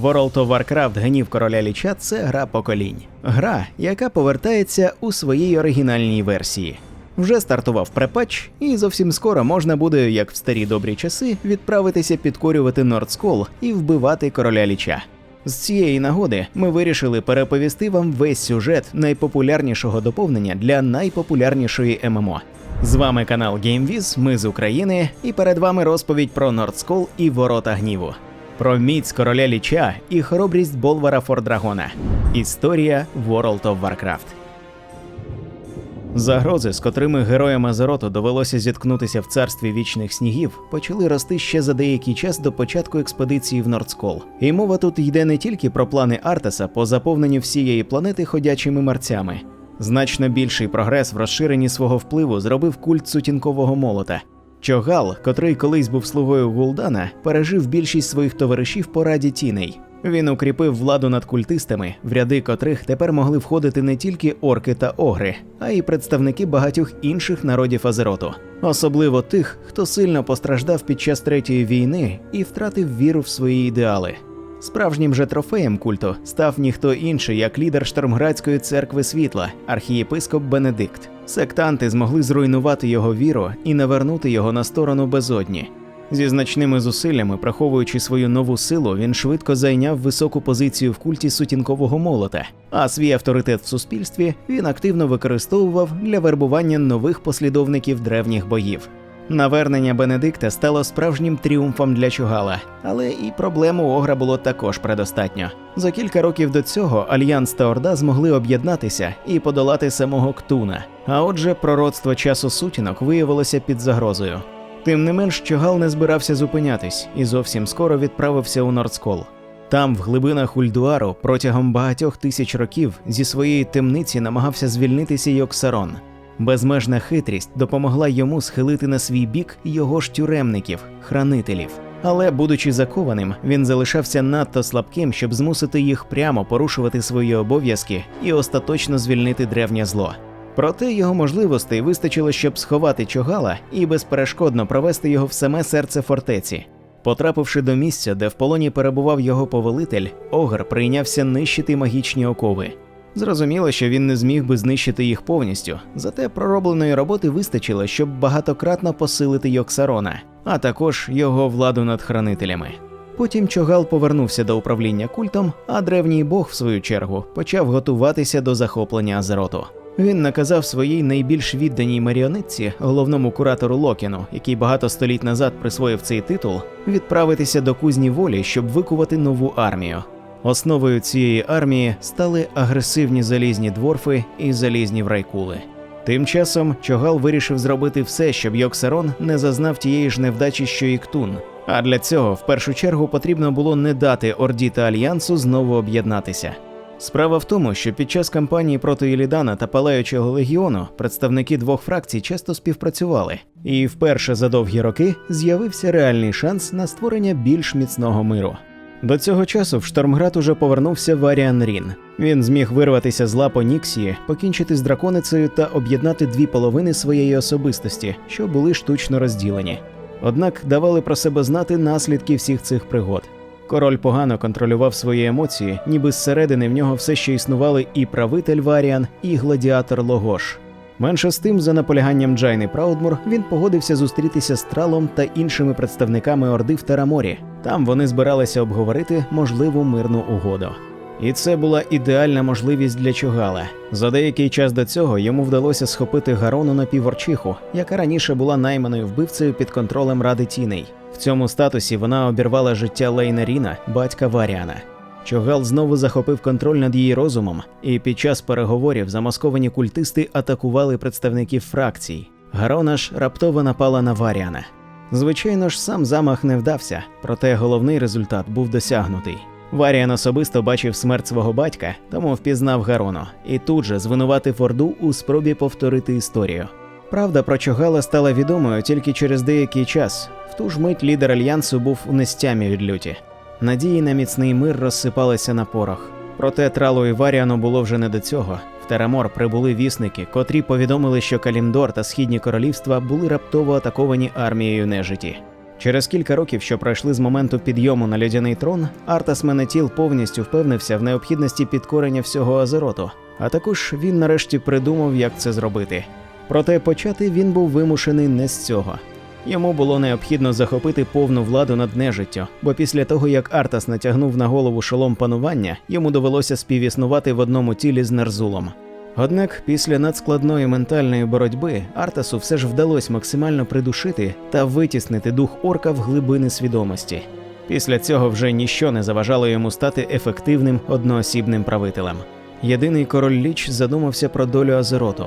World of Warcraft гнів короля ліча це гра поколінь. Гра, яка повертається у своїй оригінальній версії. Вже стартував препатч, і зовсім скоро можна буде, як в старі добрі часи, відправитися підкорювати Нордскол і вбивати короля ліча. З цієї нагоди ми вирішили переповісти вам весь сюжет найпопулярнішого доповнення для найпопулярнішої ММО. З вами канал GameViz, ми з України, і перед вами розповідь про Нордскол і Ворота Гніву. Про міць короля ліча і хоробрість Болвара Фордрагона. Історія World of Warcraft. Загрози, з котрими героям Азероту довелося зіткнутися в царстві вічних снігів, почали рости ще за деякий час до початку експедиції в Нордскол. І мова тут йде не тільки про плани Артеса по заповненню всієї планети ходячими мерцями. Значно більший прогрес в розширенні свого впливу зробив культ сутінкового молота. Чогал, котрий колись був слугою Гулдана, пережив більшість своїх товаришів по раді тіней. Він укріпив владу над культистами, в ряди котрих тепер могли входити не тільки орки та огри, а й представники багатьох інших народів Азероту, особливо тих, хто сильно постраждав під час третьої війни і втратив віру в свої ідеали. Справжнім же трофеєм культу став ніхто інший, як лідер Штормградської церкви світла, архієпископ Бенедикт. Сектанти змогли зруйнувати його віру і навернути його на сторону безодні. Зі значними зусиллями, приховуючи свою нову силу, він швидко зайняв високу позицію в культі сутінкового молота, а свій авторитет в суспільстві він активно використовував для вербування нових послідовників древніх боїв. Навернення Бенедикта стало справжнім тріумфом для Чугала, але і проблем у Огра було також предостатньо. За кілька років до цього Альянс та Орда змогли об'єднатися і подолати самого Ктуна. А отже, пророцтво часу сутінок виявилося під загрозою. Тим не менш, Чогал не збирався зупинятись і зовсім скоро відправився у Нордскол. Там, в глибинах Ульдуару, протягом багатьох тисяч років зі своєї темниці намагався звільнитися Йоксарон. Безмежна хитрість допомогла йому схилити на свій бік його ж тюремників, хранителів. Але, будучи закованим, він залишався надто слабким, щоб змусити їх прямо порушувати свої обов'язки і остаточно звільнити древнє зло. Проте його можливостей вистачило, щоб сховати чогала і безперешкодно провести його в саме серце фортеці. Потрапивши до місця, де в полоні перебував його повелитель, Огр прийнявся нищити магічні окови. Зрозуміло, що він не зміг би знищити їх повністю, зате проробленої роботи вистачило, щоб багатократно посилити Йоксарона, а також його владу над хранителями. Потім Чогал повернувся до управління культом, а древній бог, в свою чергу, почав готуватися до захоплення Азероту. Він наказав своїй найбільш відданій маріонетці, головному куратору Локіну, який багато століть назад присвоїв цей титул, відправитися до кузні волі, щоб викувати нову армію. Основою цієї армії стали агресивні залізні дворфи і залізні врайкули. Тим часом Чогал вирішив зробити все, щоб Йоксарон не зазнав тієї ж невдачі, що і Ктун. А для цього в першу чергу потрібно було не дати Орді та Альянсу знову об'єднатися. Справа в тому, що під час кампанії проти Ілідана та Палаючого легіону представники двох фракцій часто співпрацювали, і вперше за довгі роки з'явився реальний шанс на створення більш міцного миру. До цього часу в Штормград уже повернувся Варіан Рін. Він зміг вирватися з лапо Ніксії, покінчити з драконицею та об'єднати дві половини своєї особистості, що були штучно розділені. Однак давали про себе знати наслідки всіх цих пригод. Король погано контролював свої емоції, ніби зсередини в нього все ще існували і правитель Варіан, і гладіатор Логош. Менше з тим, за наполяганням Джайни Праудмур, він погодився зустрітися з Тралом та іншими представниками Орди в Тераморі. Там вони збиралися обговорити можливу мирну угоду. І це була ідеальна можливість для Чугала. За деякий час до цього йому вдалося схопити Гарону напіворчиху, яка раніше була найманою вбивцею під контролем Ради Тіней. В цьому статусі вона обірвала життя Лейна Ріна, батька Варіана. Чогал знову захопив контроль над її розумом, і під час переговорів замасковані культисти атакували представників фракцій. Гарона ж раптово напала на Варіана. Звичайно ж, сам замах не вдався, проте головний результат був досягнутий. Варіан особисто бачив смерть свого батька, тому впізнав Гарону, і тут же звинуватив Орду у спробі повторити історію. Правда про Чогала стала відомою тільки через деякий час. В ту ж мить лідер альянсу був у нестямі від люті. Надії на міцний мир розсипалися на порох. Проте Тралу і Варіану було вже не до цього. В Терамор прибули вісники, котрі повідомили, що Калімдор та східні королівства були раптово атаковані армією нежиті. Через кілька років, що пройшли з моменту підйому на льодяний трон, Артас Менетіл повністю впевнився в необхідності підкорення всього Азероту, а також він нарешті придумав, як це зробити. Проте почати він був вимушений не з цього. Йому було необхідно захопити повну владу над нежиттю, бо після того, як Артас натягнув на голову шолом панування, йому довелося співіснувати в одному тілі з Нерзулом. Однак після надскладної ментальної боротьби Артасу все ж вдалося максимально придушити та витіснити дух орка в глибини свідомості. Після цього вже ніщо не заважало йому стати ефективним одноосібним правителем. Єдиний король Ліч задумався про долю Азероту.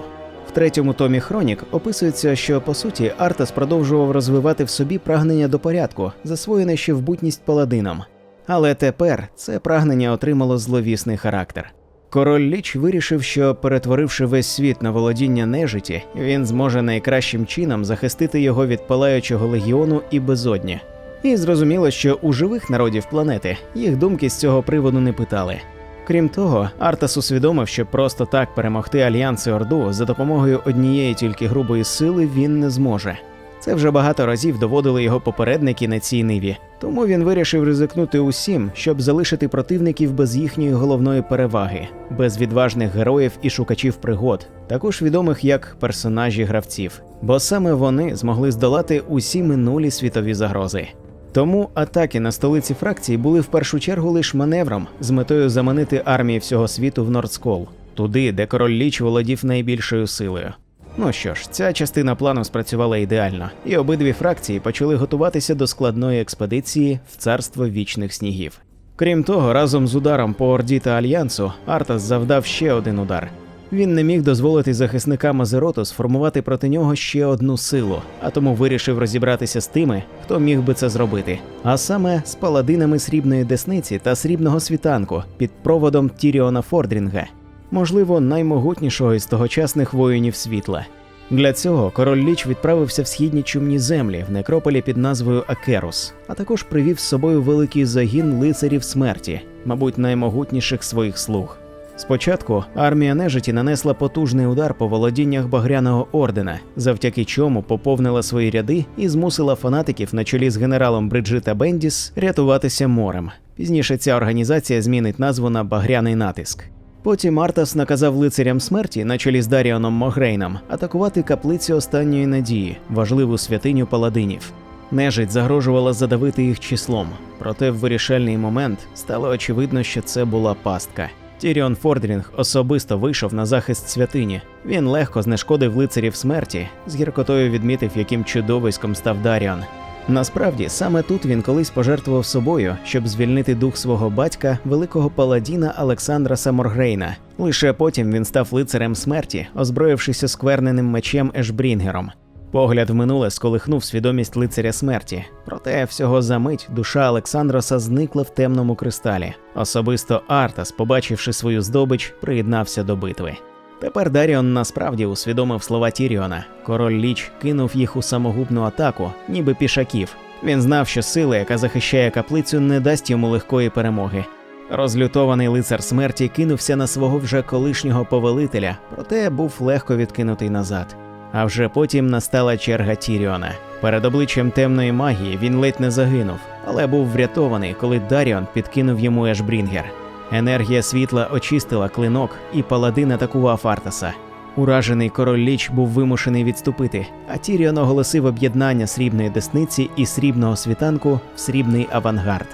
Третьому томі Хронік описується, що по суті Артас продовжував розвивати в собі прагнення до порядку, засвоєне ще в бутність паладином. Але тепер це прагнення отримало зловісний характер. Король Ліч вирішив, що перетворивши весь світ на володіння нежиті, він зможе найкращим чином захистити його від палаючого легіону і безодні. І зрозуміло, що у живих народів планети їх думки з цього приводу не питали. Крім того, Артас усвідомив, що просто так перемогти альянси Орду за допомогою однієї тільки грубої сили він не зможе. Це вже багато разів доводили його попередники на цій ниві, тому він вирішив ризикнути усім, щоб залишити противників без їхньої головної переваги, без відважних героїв і шукачів пригод, також відомих як персонажі гравців, бо саме вони змогли здолати усі минулі світові загрози. Тому атаки на столиці фракції були в першу чергу лише маневром з метою заманити армії всього світу в Нордскол, туди, де король Ліч володів найбільшою силою. Ну що ж, ця частина плану спрацювала ідеально, і обидві фракції почали готуватися до складної експедиції в царство вічних снігів. Крім того, разом з ударом по Орді та Альянсу Артас завдав ще один удар. Він не міг дозволити захисникам Азероту сформувати проти нього ще одну силу, а тому вирішив розібратися з тими, хто міг би це зробити, а саме з паладинами срібної десниці та срібного світанку під проводом Тіріона Фордрінга, можливо, наймогутнішого із тогочасних воїнів світла. Для цього король Ліч відправився в східні чумні землі в некрополі під назвою Акерус, а також привів з собою великий загін лицарів смерті, мабуть, наймогутніших своїх слуг. Спочатку армія нежиті нанесла потужний удар по володіннях Багряного ордена, завдяки чому поповнила свої ряди і змусила фанатиків на чолі з генералом Бриджита Бендіс рятуватися морем. Пізніше ця організація змінить назву на Багряний натиск. Потім Артас наказав лицарям смерті на чолі з Даріоном Могрейном атакувати каплицю останньої надії, важливу святиню паладинів. Нежить загрожувала задавити їх числом, проте в вирішальний момент стало очевидно, що це була пастка. Тіріон Фордрінг особисто вийшов на захист святині. Він легко знешкодив лицарів смерті, з гіркотою відмітив, яким чудовиськом став Даріон. Насправді, саме тут він колись пожертвував собою, щоб звільнити дух свого батька, великого паладіна Олександра Саморгрейна. Лише потім він став лицарем смерті, озброївшися скверненим мечем Ешбрінгером. Погляд в минуле сколихнув свідомість лицаря смерті, проте всього за мить душа Олександроса зникла в темному кристалі. Особисто Артас, побачивши свою здобич, приєднався до битви. Тепер Даріон насправді усвідомив слова Тіріона. Король Ліч кинув їх у самогубну атаку, ніби пішаків. Він знав, що сила, яка захищає каплицю, не дасть йому легкої перемоги. Розлютований лицар смерті кинувся на свого вже колишнього повелителя, проте був легко відкинутий назад. А вже потім настала черга Тіріона. Перед обличчям темної магії він ледь не загинув, але був врятований, коли Даріон підкинув йому Ешбрінгер. Енергія світла очистила клинок, і паладин атакував Артаса. Уражений король Ліч був вимушений відступити, а Тіріон оголосив об'єднання срібної десниці і срібного світанку в срібний авангард.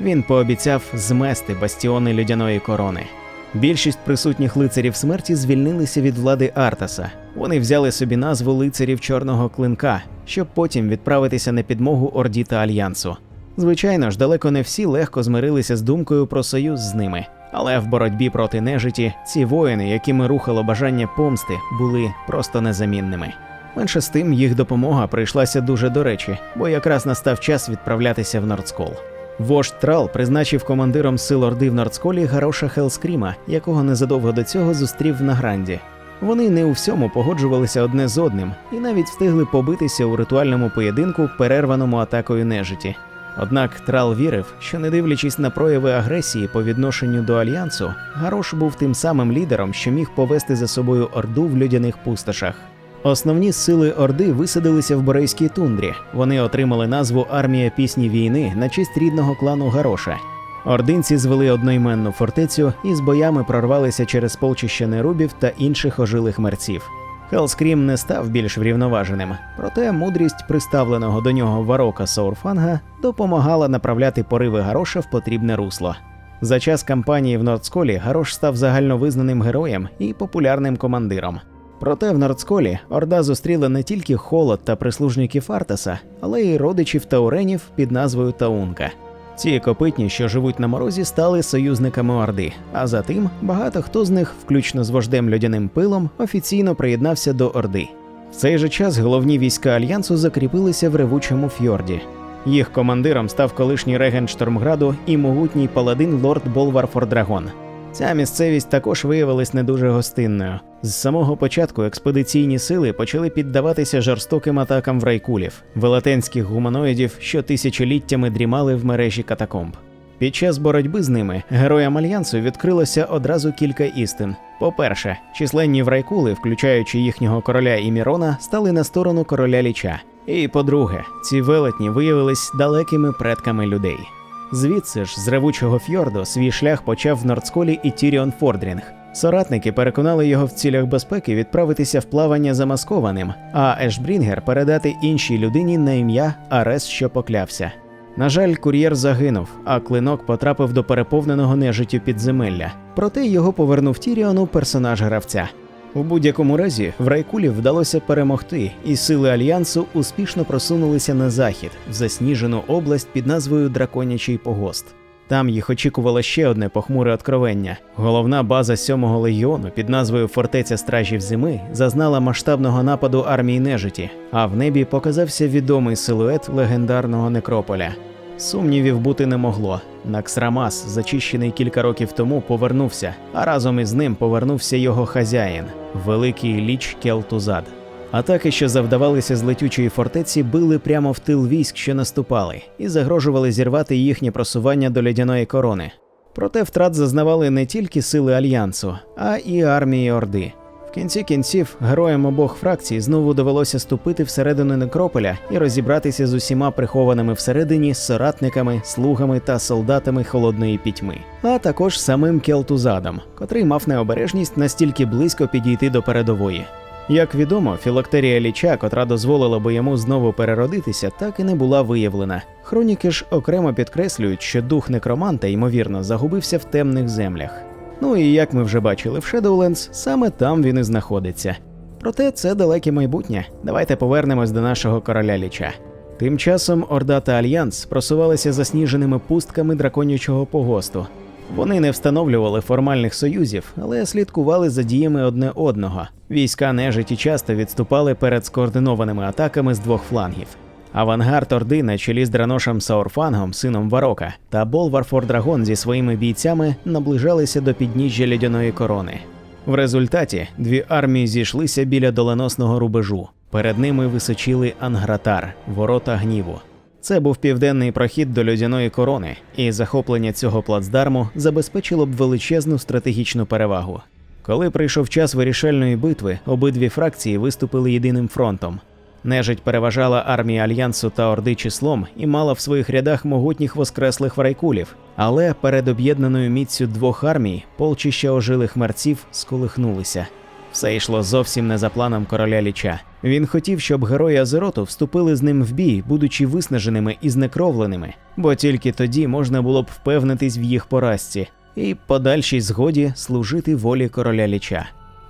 Він пообіцяв змести бастіони льодяної корони. Більшість присутніх лицарів смерті звільнилися від влади Артаса. Вони взяли собі назву лицарів чорного клинка, щоб потім відправитися на підмогу Орді та Альянсу. Звичайно ж, далеко не всі легко змирилися з думкою про союз з ними, але в боротьбі проти нежиті ці воїни, якими рухало бажання помсти, були просто незамінними. Менше з тим їх допомога прийшлася дуже до речі, бо якраз настав час відправлятися в Нордскол. Вождь Трал призначив командиром сил Орди в Нордсколі Гароша Хелскріма, якого незадовго до цього зустрів в Награнді. Вони не у всьому погоджувалися одне з одним і навіть встигли побитися у ритуальному поєдинку, перерваному атакою нежиті. Однак Трал вірив, що не дивлячись на прояви агресії по відношенню до альянсу, Гарош був тим самим лідером, що міг повести за собою орду в людяних пустошах. Основні сили Орди висадилися в Борейській тундрі. Вони отримали назву Армія пісні війни на честь рідного клану Гароша. Ординці звели одноіменну фортецю і з боями прорвалися через полчища нерубів та інших ожилих мерців. Хелскрім не став більш врівноваженим, проте мудрість приставленого до нього варока Саурфанга допомагала направляти пориви Гароша в потрібне русло. За час кампанії в Нордсколі Гарош став загальновизнаним героєм і популярним командиром. Проте в Нордсколі Орда зустріла не тільки холод та прислужників Артаса, але й родичів тауренів під назвою Таунка. Ці копитні, що живуть на морозі, стали союзниками Орди, а за тим багато хто з них, включно з вождем льодяним пилом, офіційно приєднався до Орди. В цей же час головні війська альянсу закріпилися в ревучому фьорді. Їх командиром став колишній регент Штормграду і могутній паладин лорд Болвар Фордрагон. Ця місцевість також виявилась не дуже гостинною. З самого початку експедиційні сили почали піддаватися жорстоким атакам врайкулів, велетенських гуманоїдів, що тисячоліттями дрімали в мережі катакомб. Під час боротьби з ними героям альянсу відкрилося одразу кілька істин. По-перше, численні врайкули, включаючи їхнього короля і Мірона, стали на сторону короля ліча. І по-друге, ці велетні виявились далекими предками людей. Звідси ж, з ревучого фьорду, свій шлях почав в Нордсколі і Тіріон Фордрінг. Соратники переконали його в цілях безпеки відправитися в плавання замаскованим, а Ешбрінгер передати іншій людині на ім'я Арес, що поклявся. На жаль, кур'єр загинув, а клинок потрапив до переповненого нежиттю підземелля. Проте його повернув Тіріону персонаж гравця. У будь-якому разі в Райкулів вдалося перемогти, і сили альянсу успішно просунулися на захід в засніжену область під назвою Драконячий Погост. Там їх очікувало ще одне похмуре откровення. Головна база 7-го легіону під назвою Фортеця Стражів Зими зазнала масштабного нападу армії нежиті, а в небі показався відомий силует легендарного некрополя. Сумнівів бути не могло. Наксрамас, зачищений кілька років тому, повернувся, а разом із ним повернувся його хазяїн, великий ліч Келтузад. Атаки, що завдавалися з летючої фортеці, били прямо в тил військ, що наступали, і загрожували зірвати їхнє просування до лядяної корони. Проте втрат зазнавали не тільки сили альянсу, а і армії Орди. Кінці кінців героям обох фракцій знову довелося ступити всередину некрополя і розібратися з усіма прихованими всередині соратниками, слугами та солдатами холодної пітьми, а також самим Келтузадом, котрий мав необережність настільки близько підійти до передової. Як відомо, філактерія ліча, котра дозволила би йому знову переродитися, так і не була виявлена. Хроніки ж окремо підкреслюють, що дух некроманта, ймовірно, загубився в темних землях. Ну і як ми вже бачили в Shadowlands, саме там він і знаходиться. Проте це далеке майбутнє. Давайте повернемось до нашого короля ліча. Тим часом Орда та Альянс просувалися засніженими пустками драконячого погосту. Вони не встановлювали формальних союзів, але слідкували за діями одне одного. Війська нежиті часто відступали перед скоординованими атаками з двох флангів. Авангард Орди на чолі з Драношем Саурфангом, сином Варока, та Болвар Фордрагон зі своїми бійцями наближалися до підніжжя льодяної корони. В результаті дві армії зійшлися біля доленосного рубежу. Перед ними височили Ангратар, ворота гніву. Це був південний прохід до льодяної корони, і захоплення цього плацдарму забезпечило б величезну стратегічну перевагу. Коли прийшов час вирішальної битви, обидві фракції виступили єдиним фронтом. Нежить переважала армії альянсу та орди числом і мала в своїх рядах могутніх воскреслих врайкулів. Але перед об'єднаною міцю двох армій полчища ожилих мерців сколихнулися. Все йшло зовсім не за планом короля ліча. Він хотів, щоб герої Азероту вступили з ним в бій, будучи виснаженими і знекровленими, бо тільки тоді можна було б впевнитись в їх поразці і подальшій згоді служити волі короля ліча.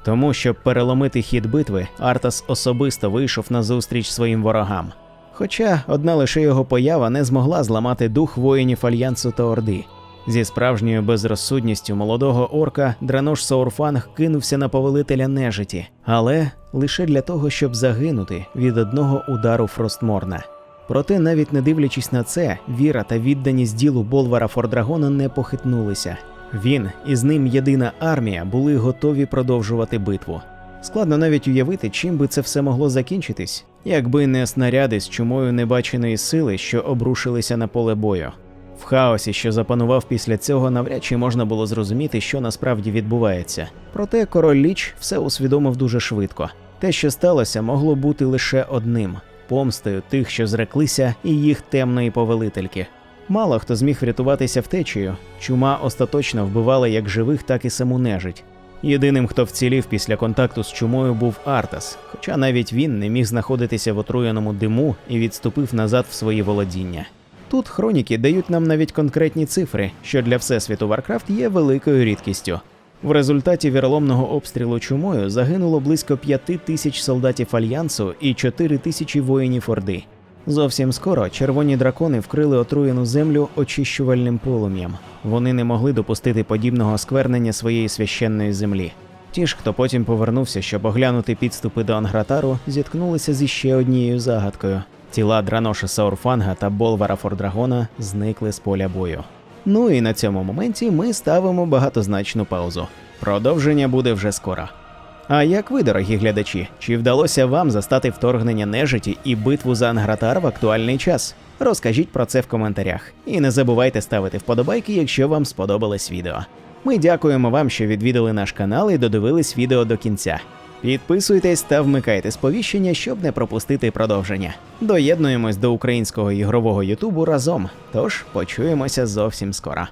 Тому, щоб переломити хід битви, Артас особисто вийшов на зустріч своїм ворогам. Хоча одна лише його поява не змогла зламати дух воїнів Альянсу та Орди. Зі справжньою безрозсудністю молодого орка Дранош Саурфанг кинувся на повелителя нежиті, але лише для того, щоб загинути від одного удару Фростморна. Проте, навіть не дивлячись на це, віра та відданість ділу Болвара Фордрагона не похитнулися. Він і з ним єдина армія були готові продовжувати битву. Складно навіть уявити, чим би це все могло закінчитись, якби не снаряди з чумою небаченої сили, що обрушилися на поле бою. В хаосі, що запанував після цього, навряд чи можна було зрозуміти, що насправді відбувається. Проте король Ліч все усвідомив дуже швидко. Те, що сталося, могло бути лише одним помстою тих, що зреклися, і їх темної повелительки. Мало хто зміг врятуватися втечею. Чума остаточно вбивала як живих, так і саму нежить. Єдиним, хто вцілів після контакту з чумою, був Артас, хоча навіть він не міг знаходитися в отруєному диму і відступив назад в свої володіння. Тут хроніки дають нам навіть конкретні цифри, що для всесвіту Варкрафт є великою рідкістю. В результаті віроломного обстрілу чумою загинуло близько п'яти тисяч солдатів альянсу і чотири тисячі воїнів Орди. Зовсім скоро червоні дракони вкрили отруєну землю очищувальним полум'ям. Вони не могли допустити подібного сквернення своєї священної землі. Ті ж, хто потім повернувся, щоб оглянути підступи до Ангратару, зіткнулися зі ще однією загадкою. Тіла Драноша Саурфанга та Болвара Фордрагона зникли з поля бою. Ну і на цьому моменті ми ставимо багатозначну паузу. Продовження буде вже скоро. А як ви, дорогі глядачі, чи вдалося вам застати вторгнення нежиті і битву за Ангратар в актуальний час? Розкажіть про це в коментарях. І не забувайте ставити вподобайки, якщо вам сподобалось відео. Ми дякуємо вам, що відвідали наш канал і додивились відео до кінця. Підписуйтесь та вмикайте сповіщення, щоб не пропустити продовження. Доєднуємось до українського ігрового Ютубу разом. Тож почуємося зовсім скоро.